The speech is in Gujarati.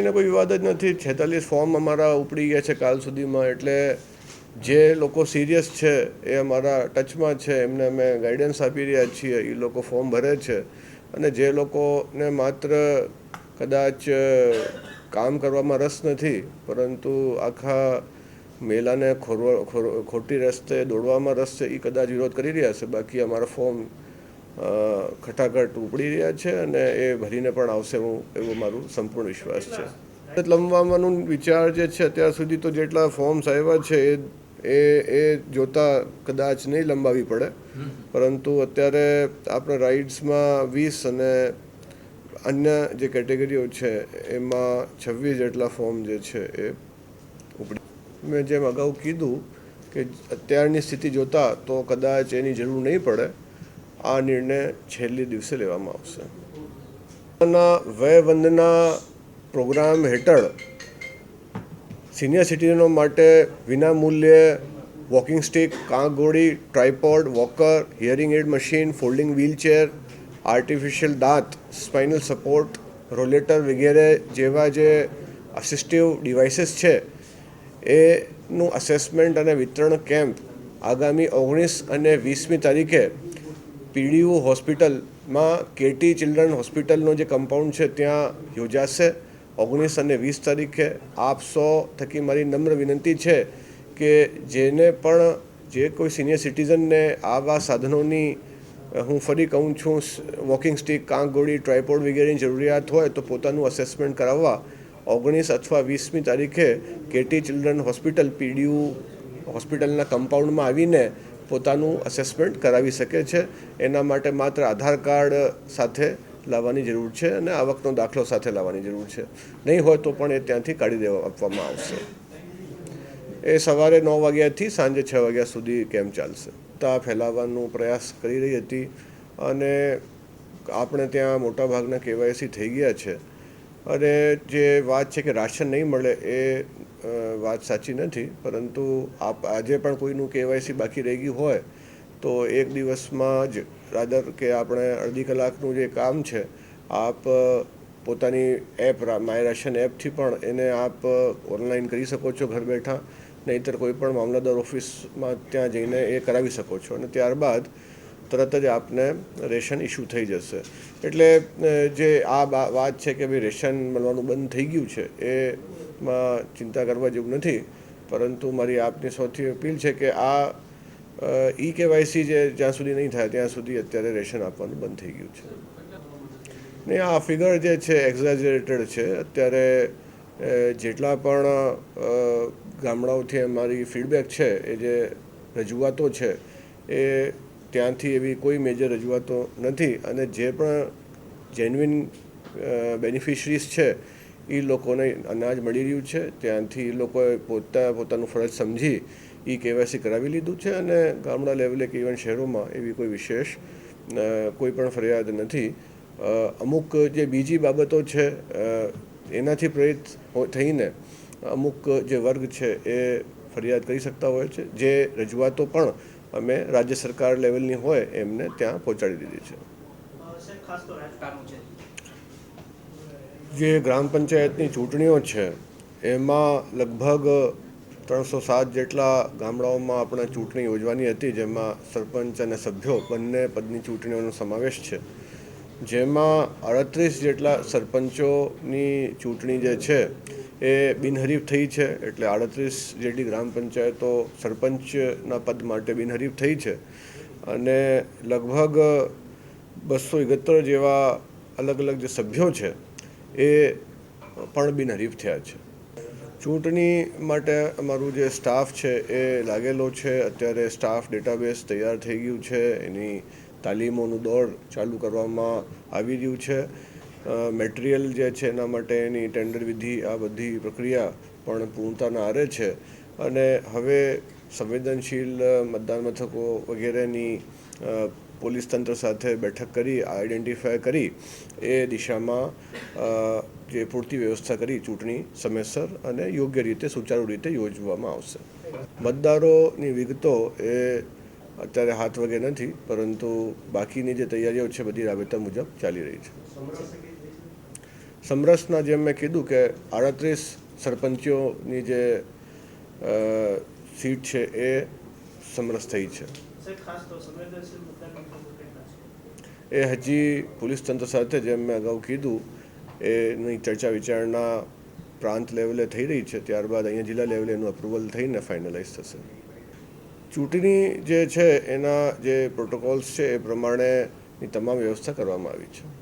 લઈને કોઈ વિવાદ જ નથી. છેતાલીસ ફોર્મ અમારા ઉપડી ગયા છે કાલ સુધીમાં. એટલે જે લોકો સિરિયસ છે, એ અમારા ટચમાં છે. એમને અમે ગાઈડન્સ આપી રહ્યા છીએ. એ લોકો ફોર્મ ભરે છે. અને જે લોકોને માત્ર કદાચ કામ કરવામાં રસ નથી, પરંતુ આખા મેલાને ખોરવા ખોટી રસ્તે દોડવામાં રસ છે એ કદાચ વિરોધ કરી રહ્યા છે. બાકી અમારા ફોર્મ ખટાખટ ઉપડી રહ્યા છે અને એ ભરીને પણ આવશે હું એવો મારું સંપૂર્ણ વિશ્વાસ છે. લંબાવવાનું વિચાર જે છે અત્યાર સુધી તો જેટલા ફોર્મ્સ આવ્યા છે એ એ એ જોતા કદાચ નહીં લંબાવી પડે. પરંતુ અત્યારે આપણે રાઇડ્સમાં વીસ અને અન્ય જે કેટેગરીઓ છે એમાં છવ્વીસ જેટલા ફોર્મ જે છે એ ઉપડી. મેં જેમ અગાઉ કીધું કે અત્યારની સ્થિતિ જોતા તો કદાચ એની જરૂર નહીં પડે. આ નિર્ણય છેલ્લી દિવસે લેવામાં આવશે. વયવંદના પ્રોગ્રામ હેઠળ સિનિયર સિટીઝનો માટે વિનામૂલ્યે walking stick કાંગોળી tripod, walker, hearing aid machine, folding wheelchair, artificial દાંત, સ્પાઇનલ સપોર્ટ, રોલેટર વગેરે જેવા જે અસિસ્ટિવ ડિવાઇસીસ છે, એનું અસેસમેન્ટ અને વિતરણ કેમ્પ આગામી ઓગણીસ અને વીસમી તારીખે પીડીયુ હોસ્પિટલમાં કેટી ચિલ્ડ્રન હોસ્પિટલનો જે કમ્પાઉન્ડ છે, ત્યાં યોજાશે. ઓગણીસ અને વીસ તારીખે આપ સો થકી મારી નમ્ર વિનંતી છે કે જેને પણ જે કોઈ સિનિયર સિટીઝનને આવા સાધનોની હું ફરી કહું છું વોકિંગ સ્ટિક, કાંક ગોળી, ટ્રાયપોડ વગેરેની જરૂરિયાત હોય તો પોતાનું અસેસમેન્ટ કરાવવા. ઓગણીસ અથવા વીસમી તારીખે કેટી ચિલ્ડ્રન હોસ્પિટલ, પીડીયુ હોસ્પિટલના કમ્પાઉન્ડમાં આવીને પોતાનું અસેસમેન્ટ કરાવી શકે છે. એના માટે માત્ર આધાર કાર્ડ સાથે લાવવાની જરૂર છે અને આવકનો દાખલો સાથે લાવવાની જરૂર છે. નહીં હોય તો પણ એ ત્યાંથી કાઢી દેવા, આપવામાં આવશે. એ સવારે નવ વાગ્યાથી સાંજે છ વાગ્યા સુધી કેમ્પ ચાલશે? તા ફેલાવવાનો પ્રયાસ કરી રહી હતી અને આપણે ત્યાં મોટાભાગના કેવાયસી થઈ ગયા છે. અને જે વાત છે કે રાશન નહીં મળે એ વાત સાચી નથી, પરંતુ આપ આજે પણ કોઈનું કેવાયસી બાકી રહી ગયું હોય, તો એક દિવસમાં જ રાદર કે આપણે અડધી કલાકનું જે કામ છે, આપ પોતાની એપ, માય રાશન એપથી પણ એને આપ ઓનલાઈન કરી શકો છો ઘર બેઠા, નહીંતર કોઈ પણ મામલતદાર ઓફિસમાં ત્યાં જઈને એ કરાવી શકો છો. અને ત્યારબાદ તરત જ આપને રેશન ઇસ્યુ થઈ જશે. એટલે જે આ વાત છે કે ભાઈ રેશન મળવાનું બંધ થઈ ગયું છે એમાં ચિંતા કરવા જેવું નથી, પરંતુ મારી આપની સૌથી અપીલ છે કે આ ઈ કેવાયસી જે જ્યાં સુધી નહીં થાય, ત્યાં સુધી અત્યારે રેશન આપવાનું બંધ થઈ ગયું છે. ને આ ફિગર જે છે એક્ઝેજરેટેડ છે, અત્યારે જેટલા પણ ગામડાઓથી અમારી ફીડબેક છે, એ જે રજૂઆતો છે, એ ત્યાંથી એવી કોઈ મેજર રજૂઆતો નથી. અને જે પણ જેન્યુઇન બેનિફિશરીઝ છે એ લોકોને અનાજ મળી રહ્યું છે. ત્યાંથી એ લોકોએ પોતા, પોતાનું ફરજ સમજી એ કેવાયસી કરાવી લીધું છે અને ગામડા લેવલે કે ઇવન શહેરોમાં એવી કોઈ વિશેષ કોઈ પણ ફરિયાદ નથી. અમુક જે બીજી બાબતો છે એનાથી પ્રેરિત થઈને અમુક જે વર્ગ છે એ ફરિયાદ કરી શકતા હોય છે. જે રજૂઆતો પણ અમે રાજ્ય સરકાર લેવલની હોય એમને ત્યાં પહોંચાડી દીધી છે સાહેબ ખાસ તો રાજકારણ છે જે ગ્રામ પંચાયતની ચૂંટણીઓ છે, એમાં લગભગ ત્રણસો સાત જેટલા ગામડાઓમાં આપણે ચૂંટણી યોજવાની હતી, જેમાં સરપંચ અને સભ્યો બંને પદની ચૂંટણીઓનો સમાવેશ છે. જેમાં અડત્રીસ જેટલા સરપંચોની ચૂંટણી જે છે, એ બિનહરીફ થઈ છે, એટલે આડત્રીસ જેટલી ગ્રામ પંચાયતો સરપંચના પદ માટે બિનહરીફ થઈ છે. અને લગભગ બસો એકોતેર જેવા અલગ અલગ જે સભ્યો છે એ પણ બિનહરીફ થયા છે. ચૂંટણી માટે અમારું જે સ્ટાફ છે એ લાગેલો છે. અત્યારે સ્ટાફ ડેટાબેઝ તૈયાર થઈ ગયું છે. એની તાલીમોનું દોર ચાલુ કરવામાં આવી રહ્યું છે. મટીરિયલ જે છે એના માટેની ટેન્ડર વિધિ આ બધી પ્રક્રિયા પણ પૂર્ણતાના આરે છે. અને હવે સંવેદનશીલ મતદાન મથકો વગેરેની પોલીસ તંત્ર સાથે બેઠક કરી આઈડેન્ટિફાય કરી, એ દિશામાં જે પૂરતી વ્યવસ્થા કરી ચૂંટણી સમયસર અને યોગ્ય રીતે, સુચારુ રીતે યોજવામાં આવશે. મતદારોની વિગતો એ અત્યારે હાથ વગે નથી, પરંતુ બાકીની જે તૈયારીઓ છે, બધી રાબેતા મુજબ ચાલી રહી છે. સમરસના જેમ મેં કીધું કે આડત્રીસ સરપંચોની જે સીટ છે, એ સમરસ થઈ છે. એ હજી પોલીસ તંત્ર સાથે જેમ મેં અગાઉ કીધું એની ચર્ચા વિચારણા પ્રાંત લેવલે થઈ રહી છે ત્યારબાદ અહીંયા જિલ્લા લેવલે એનું અપ્રુવલ થઈને ફાઇનલાઇઝ થશે. ચૂંટણી જે છે એના જે પ્રોટોકોલ્સ છે એ પ્રમાણેની તમામ વ્યવસ્થા કરવામાં આવી છે.